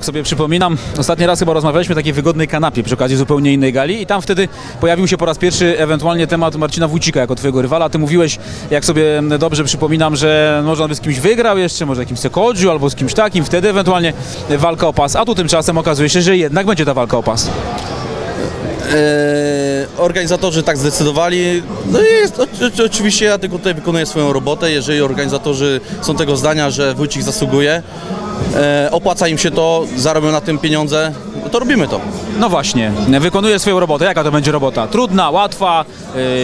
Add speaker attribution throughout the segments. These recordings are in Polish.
Speaker 1: sobie przypominam, ostatni raz chyba rozmawialiśmy o takiej wygodnej kanapie przy okazji zupełnie innej gali i tam wtedy pojawił się po raz pierwszy ewentualnie temat Marcina Wójcika jako twojego rywala. Ty mówiłeś, jak sobie dobrze przypominam, że może on by z kimś wygrał jeszcze, może jakimś Sekodziu albo z kimś takim, wtedy ewentualnie walka o pas, a tu tymczasem okazuje się, że jednak będzie ta walka o pas.
Speaker 2: E, organizatorzy tak zdecydowali. No i jest, oczywiście ja tylko tutaj wykonuję swoją robotę. Jeżeli organizatorzy są tego zdania, że Wójcik zasługuje, e, opłaca im się to, zarobią na tym pieniądze, no to robimy to.
Speaker 1: No właśnie, wykonuje swoją robotę. Jaka to będzie robota? Trudna, łatwa,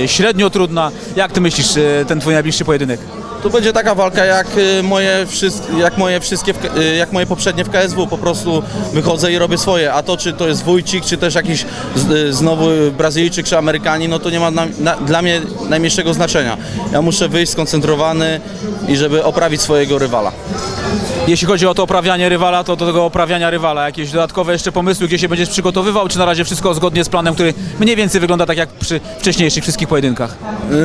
Speaker 1: yy, średnio trudna? Jak ty myślisz, ten twój najbliższy pojedynek?
Speaker 2: To będzie taka walka jak moje, wszyst- jak moje wszystkie, jak moje poprzednie w KSW. Po prostu wychodzę i robię swoje. A to czy to jest Wójcik, czy też jakiś e, znowu Brazylijczyk czy Amerykanin, no to nie ma na, na, dla mnie najmniejszego znaczenia. Ja muszę wyjść skoncentrowany i żeby oprawić swojego rywala.
Speaker 1: Jeśli chodzi o to oprawianie rywala, to do tego oprawiania rywala jakieś dodatkowe jeszcze pomysły, gdzie się będziesz przygotowywał, czy na razie wszystko zgodnie z planem, który mniej więcej wygląda tak jak przy wcześniejszych wszystkich pojedynkach?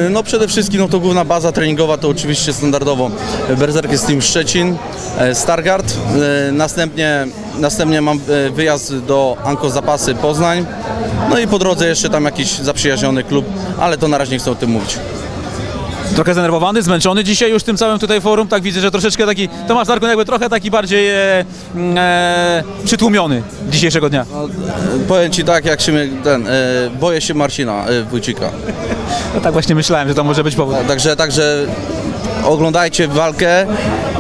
Speaker 2: Y, No przede wszystkim no to główna baza treningowa to oczywiście standardowo Berserk jest Team Szczecin, e, Stargard. E, Następnie, następnie mam e, wyjazd do Anko Zapasy Poznań. No i po drodze jeszcze tam jakiś zaprzyjaźniony klub, ale to na razie nie chcę o tym mówić.
Speaker 1: Trochę zdenerwowany, zmęczony dzisiaj już tym całym tutaj forum, tak widzę, że troszeczkę taki, Tomasz Darkun jakby trochę taki bardziej e, mm, e, przytłumiony dzisiejszego dnia.
Speaker 2: No, powiem Ci tak, jak się ten, e, boję się Marcina e, Wójcika.
Speaker 1: No tak właśnie myślałem, że to może być powód.
Speaker 2: No, Także, także oglądajcie walkę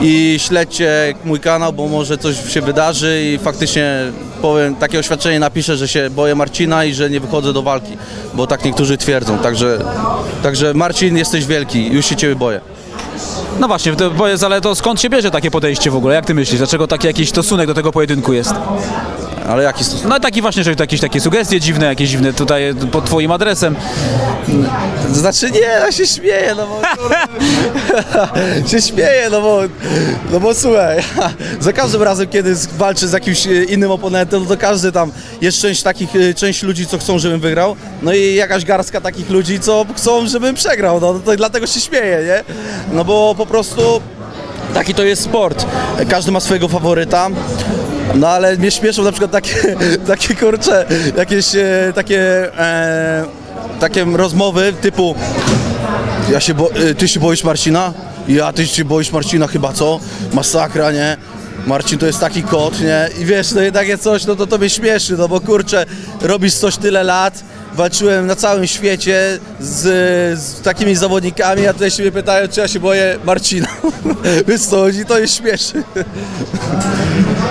Speaker 2: i śledźcie mój kanał, bo może coś się wydarzy i faktycznie powiem, takie oświadczenie napiszę, że się boję Marcina i że nie wychodzę do walki, bo tak niektórzy twierdzą. Także, także Marcin, jesteś wielki, już się Ciebie boję.
Speaker 1: No właśnie, to, jest, ale to skąd się bierze takie podejście w ogóle? Jak ty myślisz? Dlaczego taki jakiś stosunek do tego pojedynku jest?
Speaker 2: Ale jaki stosunek?
Speaker 1: No taki właśnie, że jakieś takie sugestie dziwne, jakieś dziwne tutaj pod twoim adresem.
Speaker 2: Znaczy nie, ja się śmieję, no bo się śmieję, no bo, no bo słuchaj, za każdym razem, kiedy walczę z jakimś e, innym oponentem, no to każdy tam jest część takich, e, część ludzi, co chcą, żebym wygrał, no i jakaś garstka takich ludzi, co chcą, żebym przegrał, no to dlatego się śmieję, nie? No bo po prostu taki to jest sport, każdy ma swojego faworyta, no ale mnie śmieszą na przykład takie, takie kurcze, jakieś e, takie, e, takie rozmowy typu ja się bo, y, ty się boisz Marcina? Ja, ty się boisz Marcina chyba, co? Masakra, nie? Marcin to jest taki kot, nie? I wiesz, no i takie coś, no to to mnie śmieszy, no bo kurczę, robisz coś tyle lat, walczyłem na całym świecie z, z takimi zawodnikami, a tutaj się mnie pytają, czy ja się boję Marcina. Wiesz co chodzi? To jest śmieszy.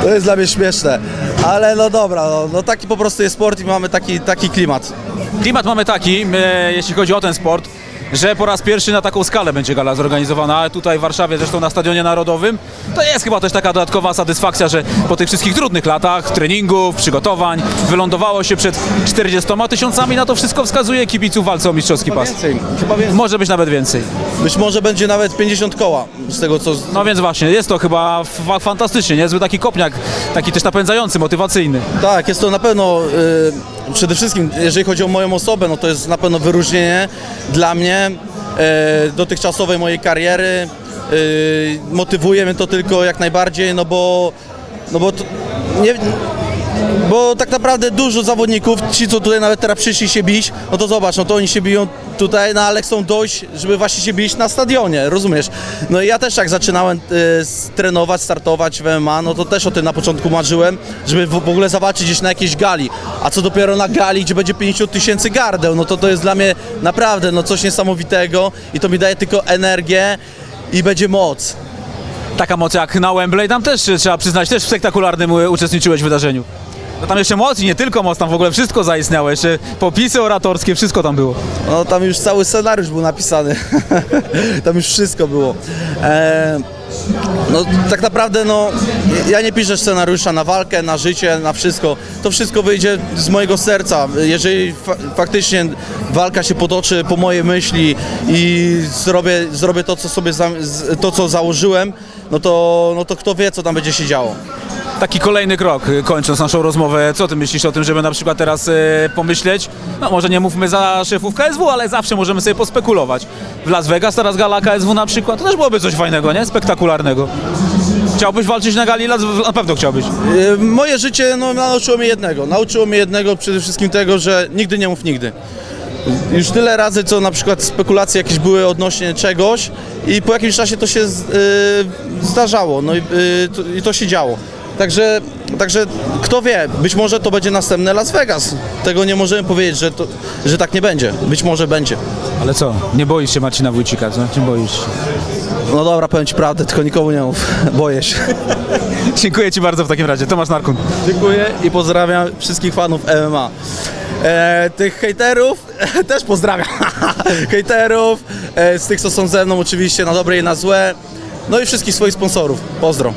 Speaker 2: To jest dla mnie śmieszne. Ale no dobra, no, no taki po prostu jest sport i mamy taki, taki klimat.
Speaker 1: Klimat mamy taki, e, jeśli chodzi o ten sport, że po raz pierwszy na taką skalę będzie gala zorganizowana, tutaj w Warszawie, zresztą na Stadionie Narodowym. To jest chyba też taka dodatkowa satysfakcja, że po tych wszystkich trudnych latach, treningów, przygotowań, wylądowało się przed 40 tysiącami, na to wszystko wskazuje kibiców walce o mistrzowski pas.
Speaker 2: Więcej, chyba więcej.
Speaker 1: Może być nawet więcej.
Speaker 2: Być może będzie nawet 50 koła z tego co.
Speaker 1: No więc właśnie, jest to chyba fa- fantastycznie, niezły taki kopniak, taki też napędzający, motywacyjny.
Speaker 2: Tak, jest to na pewno y, przede wszystkim, jeżeli chodzi o moją osobę, no to jest na pewno wyróżnienie dla mnie y, dotychczasowej mojej kariery. Y, motywuje mnie to tylko jak najbardziej, no bo, no bo to, nie, bo tak naprawdę dużo zawodników, ci co tutaj nawet teraz przyszli się bić, no to zobacz, no to oni się biją tutaj, no ale chcą dojść, żeby właśnie się bić na stadionie, rozumiesz? No i ja też jak zaczynałem y, trenować, startować w MMA, no to też o tym na początku marzyłem, żeby w, w ogóle zawalczyć gdzieś na jakiejś gali, a co dopiero na gali, gdzie będzie 50 tysięcy gardeł, no to to jest dla mnie naprawdę no coś niesamowitego i to mi daje tylko energię i będzie moc.
Speaker 1: Taka moc jak na Wembley, tam też trzeba przyznać, też w spektakularnym e, uczestniczyłeś w wydarzeniu. No tam jeszcze moc i nie tylko moc, tam w ogóle wszystko zaistniało, jeszcze popisy oratorskie, wszystko tam było.
Speaker 2: No tam już cały scenariusz był napisany. tam już wszystko było. E, no tak naprawdę no ja nie piszę scenariusza na walkę, na życie, na wszystko. To wszystko wyjdzie z mojego serca. Jeżeli fa faktycznie walka się potoczy po mojej myśli i zrobię, zrobię to, co sobie to, co założyłem, no to, no to kto wie, co tam będzie się działo.
Speaker 1: Taki kolejny krok, y, kończąc naszą rozmowę, co ty myślisz o tym, żeby na przykład teraz e, pomyśleć, no może nie mówmy za szefów KSW, ale zawsze możemy sobie pospekulować. W Las Vegas teraz gala KSW na przykład, to też byłoby coś fajnego, nie? Spektakularnego. Chciałbyś walczyć na gali? Na pewno chciałbyś.
Speaker 2: E, Moje życie no, nauczyło mnie jednego. Nauczyło mnie jednego przede wszystkim tego, że nigdy nie mów nigdy. Już tyle razy, co na przykład spekulacje jakieś były odnośnie czegoś i po jakimś czasie to się y, zdarzało no y, to, i to się działo. Także, także kto wie, być może to będzie następne Las Vegas. Tego nie możemy powiedzieć, że, to, że tak nie będzie. Być może będzie.
Speaker 1: Ale co? Nie boisz się Marcina Wójcika, co? Nie boisz się?
Speaker 2: No dobra, powiem Ci prawdę, tylko nikomu nie mów. Boję się.
Speaker 1: Dziękuję Ci bardzo w takim razie. Tomasz Narkun.
Speaker 2: Dziękuję i pozdrawiam wszystkich fanów MMA. E, tych hejterów też pozdrawiam. hejterów, e, z tych co są ze mną oczywiście na dobre i na złe. No i wszystkich swoich sponsorów. Pozdro.